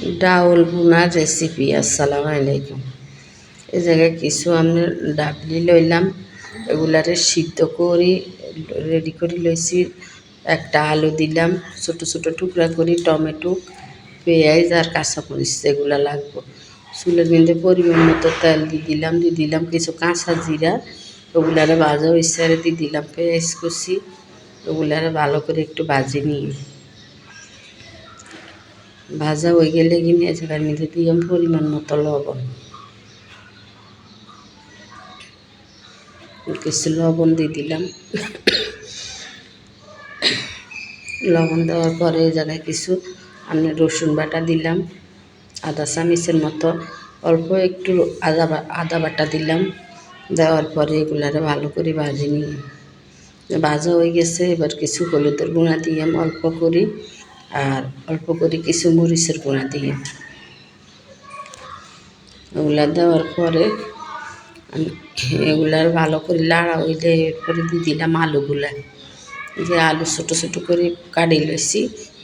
ডাউল ভুনার রেসিপি আসসালামু আলাইকুম। এই জায়গায় কিছু আমি ডাবলি লইলাম, এগুলারে সিদ্ধ করি রেডি করে লইছি। একটা আলু দিলাম, ছোটো ছোটো টুকরা করি, টমেটো, পেঁয়াজ আর কাঁচামরিচ, এগুলো লাগবো। চুলের মধ্যে পরিমাণ মতো তেল দিয়ে দিলাম দিয়ে দিলাম কিছু কাঁচা জিরা, ওগুলারে ভাজা হয়েছে দিয়ে দিলাম পেঁয়াজ কুচি, ওগুলারে ভালো করে একটু ভাজি নিয়ে। ভাজা হয়ে গেলে কিনে জায়গার মধ্যে দিলাম পরিমাণ মতো লবণ। কিছু লবণ দিয়ে দিলাম। লবণ দেওয়ার পরে এই জায়গায় কিছু আমি রসুন বাটা দিলাম। আদা চামিচের মতো অল্প একটু আদা আদা বাটা দিলাম। দেওয়ার পরে এগুলারে ভালো করে ভাজি নিয়ে। ভাজা হয়ে গেছে, এবার কিছু হলুদের গুঁড়া দিয়ে অল্প করে আর অল্প করে কিছু মরিচের গুঁড়া দিয়ে। ওগুলা দেওয়ার পরে আমি এগুলার ভালো করে লাড়া হইলে এরপরে দিয়ে দিলাম আলুগুলা। যে আলু ছোটো ছোটো করে কাটি লইছি,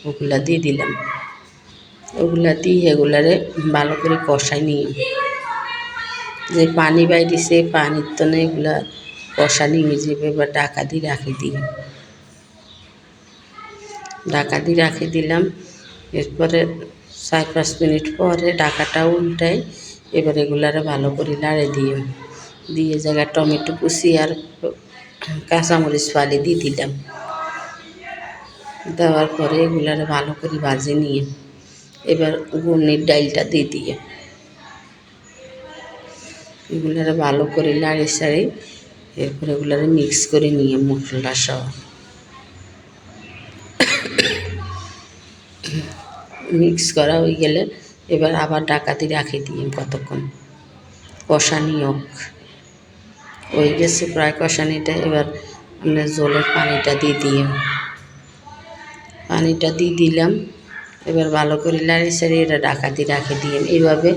ওগুলা দিয়ে দিলাম। ওগুলা দিয়ে এগুলারে ভালো করে কষাই নিয়ে যে পানি বাইরেছে, পানির তো না এগুলা কষা নিয়ে যাবে বা ডাকা দিয়ে রাখি দিই। ঢাকা দিয়ে রাখি দিলাম। এরপরে চার পাঁচ মিনিট পরে ঢাকাটা উল্টাই এবার এগুলারে ভালো করে লাড়ে দিয়ে দিয়ে জায়গায় টমেটো কুচি আর কাঁচামরিচ ফালি দিয়ে দিলাম। দেওয়ার পরে এগুলারে ভালো করে ভাজে নিয়ে, এবার গুড়ির ডালটা দিয়ে দিয়ে, এগুলারে ভালো করে লাড়ে সাড়ে, এরপরে এগুলারে মিক্স করে নিয়ে মশলা সহ মিক্স করা হয়ে গেলে এবার আবার ডাকাতি রাখি দিয়ে কতক্ষণ? কষানি হোক হয়ে গেছে প্রায় কষানিটা, এবার জলের পানিটা দিয়ে দিয়ে পানিটা দিয়ে দিলাম, এবার ভালো করে লাড়ি সারি এটা ডাকাতি রাখে দিয়ে। এইভাবে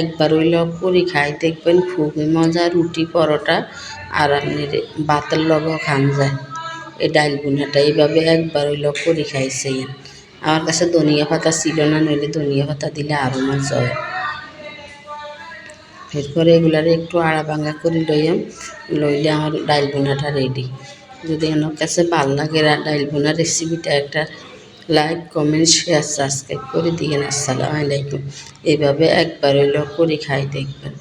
একবার ওই লগ করে খাই, দেখবেন খুবই মজা রুটি, পরোটা, আর আপনি ভাতের লগও খান যায়। এই ডাইল বুনাটা এইভাবে একবার ওই লগ করে খাইছে আমার কাছে ধনিয়া পাতা ছিল না, নইলে ধনিয়া পাতা দিলে আরও মজা হয়। এরপরে এগুলারে একটু আড়া ভাঙা করে লইয়াম লইলে আমার ডাইল বোনাটা রেডি যদি আমার কাছে ভালো লাগে ডাইল বোনা রেসিপিটা একটা লাইক কমেন্ট শেয়ার সাবস্ক্রাইব করে দিয়েন। আসসালামু আলাইকুম। এইভাবে একবার হইলেও করে খাই দেখবেন